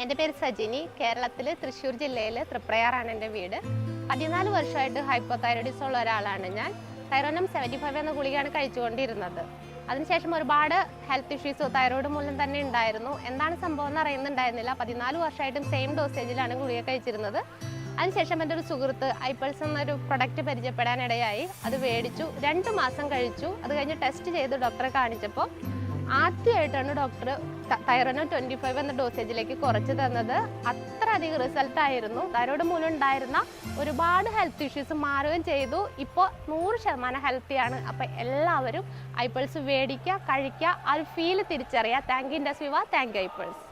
എന്റെ പേര് സജിനി. കേരളത്തിൽ തൃശ്ശൂർ ജില്ലയിൽ തൃപ്രയാറാണ് എന്റെ വീട്. പതിനാല് വർഷമായിട്ട് ഹൈപ്പോ തൈറോയിഡിസ് ഉള്ള ഒരാളാണ് ഞാൻ. തൈറോനം സെവന്റി ഫൈവ് എന്ന ഗുളികയാണ് കഴിച്ചുകൊണ്ടിരുന്നത്. അതിനുശേഷം ഒരുപാട് ഹെൽത്ത് ഇഷ്യൂസ് തൈറോയിഡ് മൂലം തന്നെ ഉണ്ടായിരുന്നു. എന്താണ് സംഭവം എന്ന് അറിയുന്നുണ്ടായിരുന്നില്ല. പതിനാല് വർഷമായിട്ടും സെയിം ഡോസേജിലാണ് ഗുളിക കഴിച്ചിരുന്നത്. അതിനുശേഷം എന്റെ ഒരു സുഹൃത്ത് ഐപ്പൾസ് എന്നൊരു പ്രൊഡക്റ്റ് പരിചയപ്പെടാനിടയായി. അത് മേടിച്ചു. രണ്ട് മാസം കഴിച്ചു. അത് കഴിഞ്ഞ് ടെസ്റ്റ് ചെയ്ത് ഡോക്ടറെ കാണിച്ചപ്പോൾ ആദ്യമായിട്ടാണ് ഡോക്ടർ തൈറോനോ ട്വന്റി ഫൈവ് എന്ന ഡോസേജിലേക്ക് കുറച്ച് തന്നത്. അത്ര അധികം റിസൾട്ട് ആയിരുന്നു. തൈറോയ്ഡ് മൂലം ഉണ്ടായിരുന്ന ഒരുപാട് ഹെൽത്ത് ഇഷ്യൂസ് മാറുകയും ചെയ്തു. ഇപ്പോൾ നൂറ് ശതമാനം ഹെൽത്തിയാണ് അപ്പോൾ എല്ലാവരും ഐപ്പിൾസ് മേടിക്കുക കഴിക്കുക ആ ഒരു ഫീൽ തിരിച്ചറിയുക. Thank you IndusViva thank you ഐപ്പിൾസ്